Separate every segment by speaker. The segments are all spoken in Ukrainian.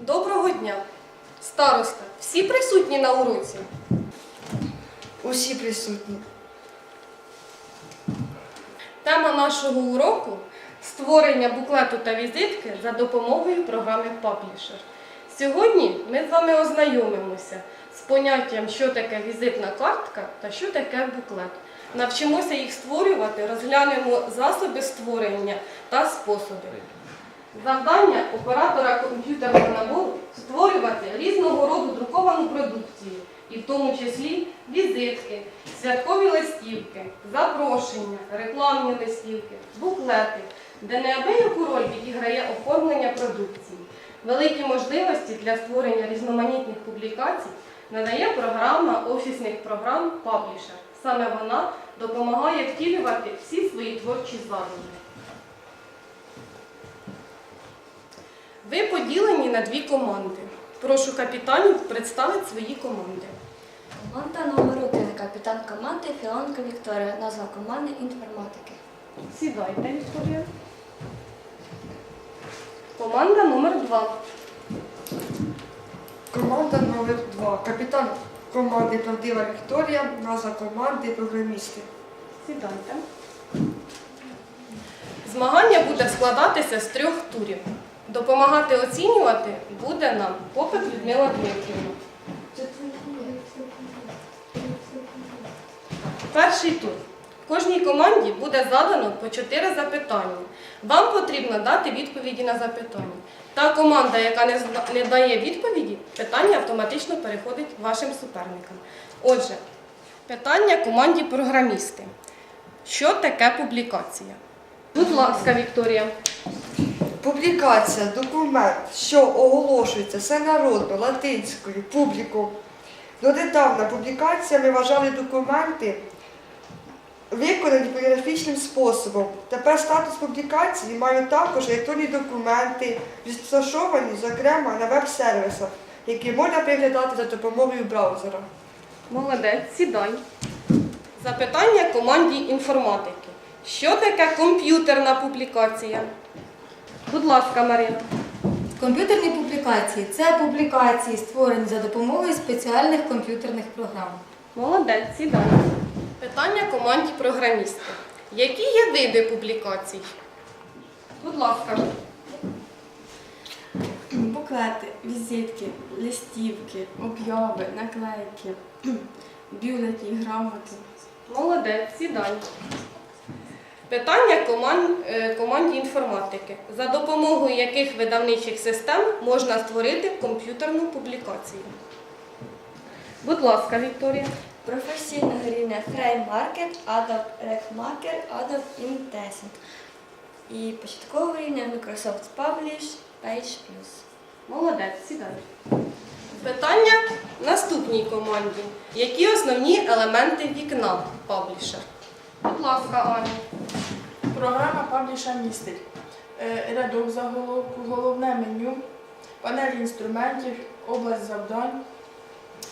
Speaker 1: Доброго дня! Староста, всі присутні на уроці?
Speaker 2: Усі присутні.
Speaker 1: Тема нашого уроку створення буклету та візитки за допомогою програми Publisher. Сьогодні ми з вами ознайомимося з поняттям, що таке візитна картка та що таке буклет. Навчимося їх створювати, розглянемо засоби створення та способи. Завдання оператора комп'ютерного набору створювати різного роду друковану продукцію, і в тому числі візитки, святкові листівки, запрошення, рекламні листівки, буклети, де неабияку роль відіграє оформлення продукції. Великі можливості для створення різноманітних публікацій надає програма офісних програм Publisher. Саме вона допомагає втілювати всі свої творчі задуми. Ви поділені на дві команди. Прошу капітанів представити свої команди.
Speaker 3: Команда номер один. Капітан команди Філонка Вікторія. Назва команди інформатики.
Speaker 1: Сідайте, Вікторія. Команда номер два.
Speaker 2: Команда номер 2 Капітан команди Правдива Вікторія, назва команди програмісти.
Speaker 1: Сідайте. Змагання буде складатися з трьох турів. Допомагати оцінювати буде нам попит Людмила Дмитрівна. Перший тур. Кожній команді буде задано по чотири запитання. Вам потрібно дати відповіді на запитання. Та команда, яка не дає відповіді, питання автоматично переходить вашим суперникам. Отже, питання команді програмісти. Що таке публікація? Будь ласка, Вікторія.
Speaker 2: Публікація, документ, що оголошується всенародно, латинською, публіком. Донедавна публікаціями вважали документи, виконані поліграфічним способом. Тепер статус публікації мають також електронні документи, розташовані, зокрема, на веб-сервісах, які можна переглядати за допомогою браузера.
Speaker 1: Молодець, сідай. Запитання команді інформатики. Що таке комп'ютерна публікація? Будь ласка, Марина.
Speaker 4: Комп'ютерні публікації це публікації, створені за допомогою спеціальних комп'ютерних програм.
Speaker 1: Молодець, сідай. Питання команді програмісти. Які є види публікацій? Будь ласка.
Speaker 5: Буклети, візитки, листівки, обяви, наклейки, бюлетні, грамоти.
Speaker 1: Молодець, сідай. Питання коман- е, команді інформатики. За допомогою яких видавничих систем можна створити комп'ютерну публікацію? Будь ласка, Вікторія.
Speaker 3: Професійного рівня FrameMarket, Adobe RecMaker, Adobe InDesign. І початкового рівня Microsoft Publish, Page+.
Speaker 1: Молодець, сідай. Питання наступній команді. Які основні елементи вікна паблішер? Будь ласка, Аня.
Speaker 5: Програма Пабліша містить е, рядок заголовку, головне меню, панель інструментів, область завдань,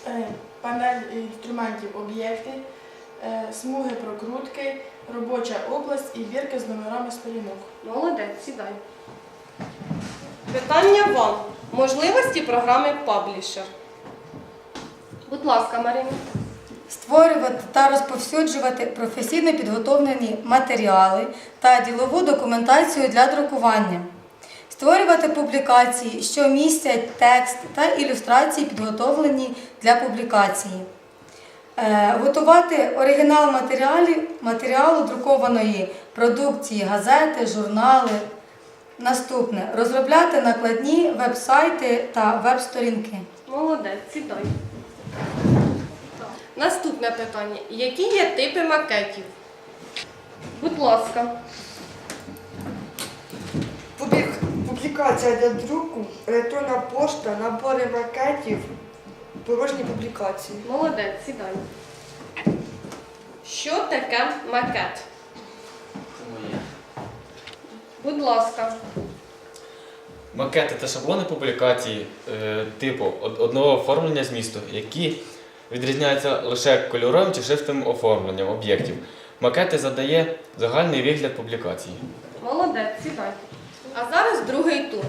Speaker 5: е, панель інструментів об'єкти, е, смуги прокрутки, робоча область і бірки з номерами сторінок.
Speaker 1: Молодець, сідай. Питання вам. Можливості програми Publisher. Будь ласка, Марина.
Speaker 4: Створювати та розповсюджувати професійно підготовлені матеріали та ділову документацію для друкування. Створювати публікації, що містять текст та ілюстрації, підготовлені для публікації. Е, Готувати оригінал матеріалів, матеріалу друкованої продукції, газети, журнали. Наступне розробляти накладні веб-сайти та веб-сторінки.
Speaker 1: Молодець, сідай. Наступне питання. Які є типи макетів? Будь ласка.
Speaker 2: Публікація для друку, електронна пошта, набори макетів, порожні публікації.
Speaker 1: Молодець, сідай. Що таке макет? Будь ласка.
Speaker 6: Макети та шаблони публікації е, типу од- одного оформлення змісту, які відрізняються лише кольоровим чи шрифтовим оформленням об'єктів. Макети задає загальний вигляд публікації.
Speaker 1: Молодець, сідай. А зараз другий тур.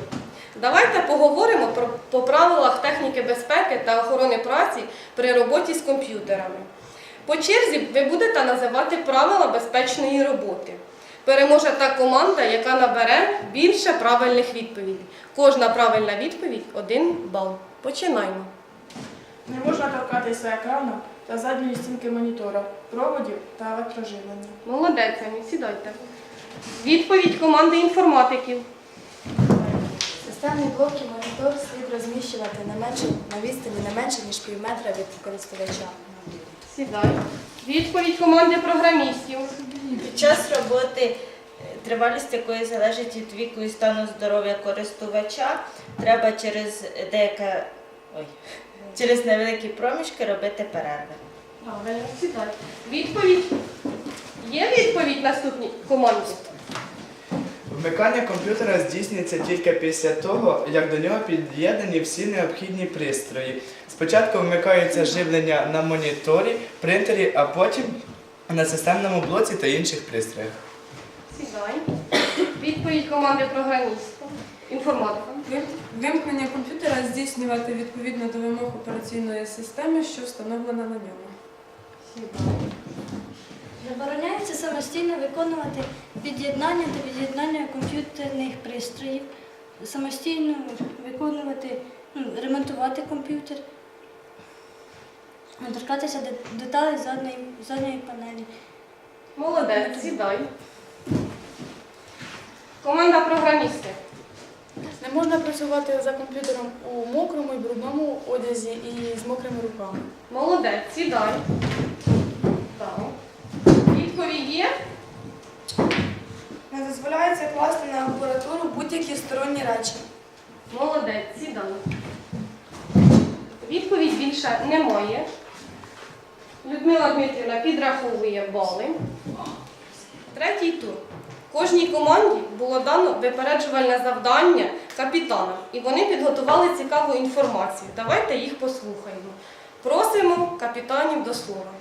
Speaker 1: Давайте поговоримо про по правилах техніки безпеки та охорони праці при роботі з комп'ютерами. По черзі ви будете називати правила безпечної роботи. Переможе та команда, яка набере більше правильних відповідей. Кожна правильна відповідь один бал. Починаємо.
Speaker 5: Не можна торкатися екрану та задньої стінки монітора, проводів та електроживлення.
Speaker 1: Молодець, Ані, сідайте. Відповідь команди інформатиків.
Speaker 7: Системні блоки монітор слід розміщувати не менше на відстані не менше ніж пів метра від користувача.
Speaker 1: Сідай. Відповідь команди програмістів.
Speaker 8: Під час роботи, е, тривалість якої залежить від віку і стану здоров'я користувача, треба через деяке ой, через невеликі проміжки робити перерви.
Speaker 1: Правильно, сідай. Відповідь. Є відповідь наступній команді?
Speaker 9: Вмикання комп'ютера здійснюється тільки після того, як до нього під'єднані всі необхідні пристрої. Спочатку вмикається живлення на моніторі, принтері, а потім на системному блоці та інших пристроях.
Speaker 1: Сідай. Відповідь команди програмістів. Інформатика.
Speaker 10: Вимкнення комп'ютера здійснювати відповідно до вимог операційної системи, що встановлена на ньому.
Speaker 3: Забороняється самостійно виконувати під'єднання та від'єднання комп'ютерних пристроїв, самостійно виконувати, ну, ремонтувати комп'ютер, торкатися деталей задньої, задньої панелі.
Speaker 1: Молодець, сідай. Команда програмістів.
Speaker 7: Не можна працювати за комп'ютером у мокрому і брудному одязі і з мокрими руками.
Speaker 1: Молодець, сідай. Так. Відповідь є?
Speaker 7: Не дозволяється класти на апаратуру будь-які сторонні речі.
Speaker 1: Молодець, сідай. Відповідь більше немає. Людмила Дмитрівна підраховує бали. Третій тур. Кожній команді було дано випереджувальне завдання капітанам, і вони підготували цікаву інформацію. Давайте їх послухаємо. Просимо капітанів до слова.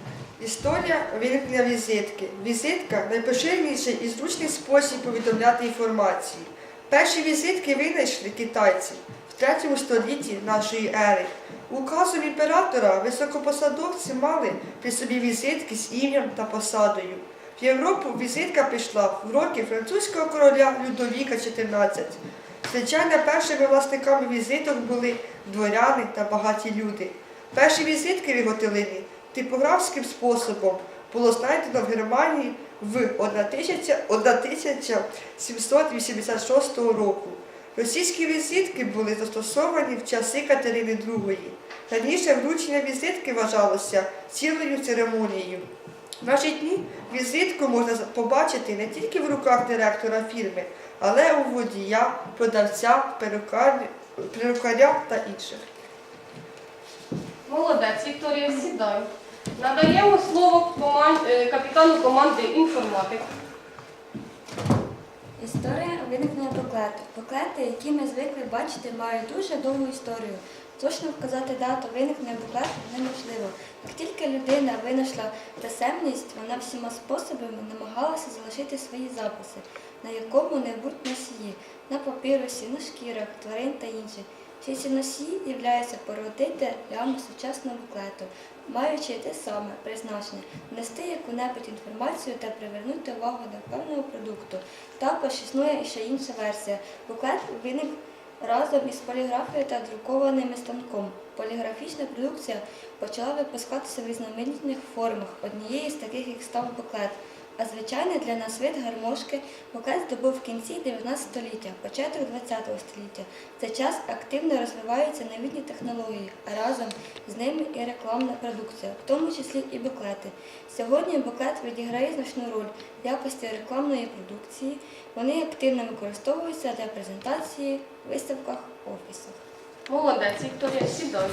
Speaker 2: Історія виникнення візитки. Візитка найпоширеніший і зручний спосіб повідомляти інформацію. Перші візитки винайшли китайці в 3 столітті нашої ери. Указом імператора високопосадовці мали при собі візитки з ім'ям та посадою. В Європу візитка прийшла в роки французького короля Людовіка XIV. Звичайно, першими власниками візиток були дворяни та багаті люди. Перші візитки в Іготилині типографським способом було знайдено в Германії в 1786 року. Російські візитки були застосовані в часи Катерини II. Раніше вручення візитки вважалося цілою церемонією. В наші дні візитку можна побачити не тільки в руках директора фірми, але у водія, продавця, перукаря та інших.
Speaker 1: Молодець, Вікторія, сідай. Надаємо слово е, капітану команди інформатик.
Speaker 3: Історія виникнення буклету. Буклети, які ми звикли бачити, мають дуже довгу історію. Точно вказати дату виникнення буклету неможливо. Як тільки людина винайшла писемність, вона всіма способами намагалася залишити свої записи на якому-небудь носії, на папірусі, на шкірах, тварин та інше. Всі ці носії являються породителями сучасного буклету, маючи те саме призначення внести яку-небудь інформацію та привернути увагу до певного продукту. Також існує ще інша версія. Буклет виник разом із поліграфією та друкованим станком. Поліграфічна продукція почала випускатися в різноманітних формах. Однією з таких як став буклет. А звичайний для нас вид гармошки буклет здобув в кінці 19 століття, початок 20 століття. Цей час активно розвиваються новітні технології, а разом з ними і рекламна продукція, в тому числі і буклети. Сьогодні буклет відіграє значну роль в якості рекламної продукції. Вони активно використовуються для презентації, виставках, офісах.
Speaker 1: Молодець, Вікторія, сідай.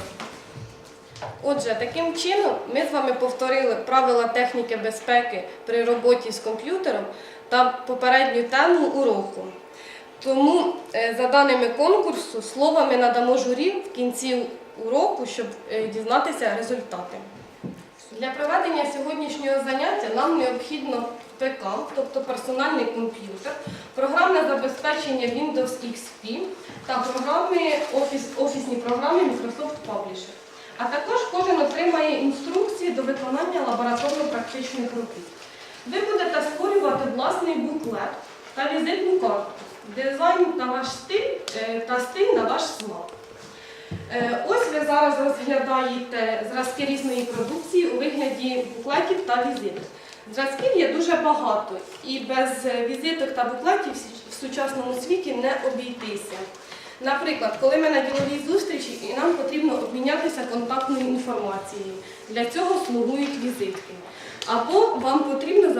Speaker 1: Отже, таким чином ми з вами повторили правила техніки безпеки при роботі з комп'ютером та попередню тему уроку. Тому, е, за даними конкурсу, слово ми надамо журі в кінці уроку, щоб е, дізнатися результати. Для проведення сьогоднішнього заняття нам необхідно ПК, тобто персональний комп'ютер, програмне забезпечення Windows XP та програми, офіс, офісні програми Microsoft. А також кожен отримає інструкції до виконання лабораторно-практичних робіт. Ви будете створювати власний буклет та візитну картку, дизайн та ваш стиль е, та стиль на ваш смак. Е, Ось ви зараз розглядаєте зразки різної продукції у вигляді буклетів та візиток. Зразків є дуже багато, і без візиток та буклетів в сучасному світі не обійтися. Наприклад, коли ми на діловій зустрічі і нам потрібно обмінятися контактною інформацією, для цього слугують візитки. Або вам потрібно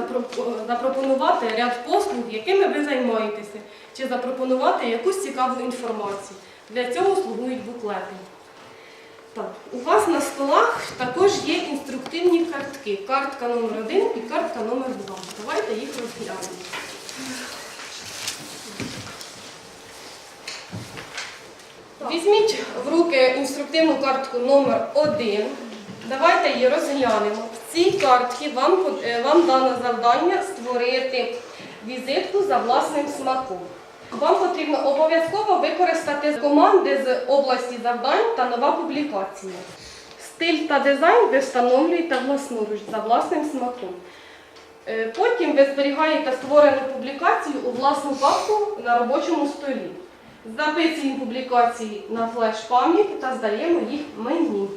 Speaker 1: запропонувати ряд послуг, якими ви займаєтеся, чи запропонувати якусь цікаву інформацію. Для цього слугують буклети. Так, у вас на столах також є інструктивні картки. Картка номер 1 і картка номер 2. Давайте їх розглянемо. Візьміть в руки інструктивну картку номер 1 Давайте її розглянемо. В цій картці вам, е, вам дано завдання створити візитку за власним смаком. Вам потрібно обов'язково використати команди з області завдань та нова публікація. Стиль та дизайн ви встановлюєте власноруч за власним смаком. Е, Потім ви зберігаєте створену публікацію у власну папку на робочому столі. Записуємо публікації на флеш-пам'ять та здаємо їх мені.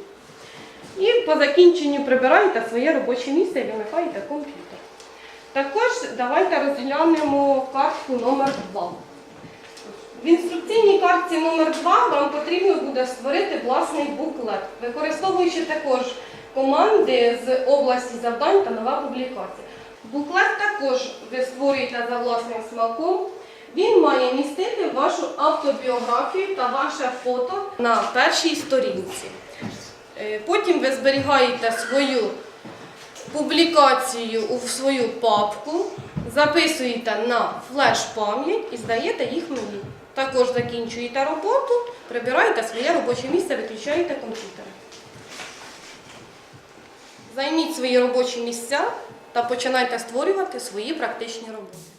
Speaker 1: І по закінченню прибираєте своє робоче місце і вимикаєте комп'ютер. Також давайте розглянемо картку номер 2. В інструкційній картці номер 2 вам потрібно буде створити власний буклет, використовуючи також команди з області завдань та нова публікація. Буклет також ви створюєте за власним смаком. Він має містити вашу автобіографію та ваше фото на першій сторінці. Е, Потім ви зберігаєте свою публікацію у свою папку, записуєте на флеш-пам'ять і здаєте їх мені. Також закінчуєте роботу, прибираєте своє робоче місце, виключаєте комп'ютер. Займіть свої робочі місця та починайте створювати свої практичні роботи.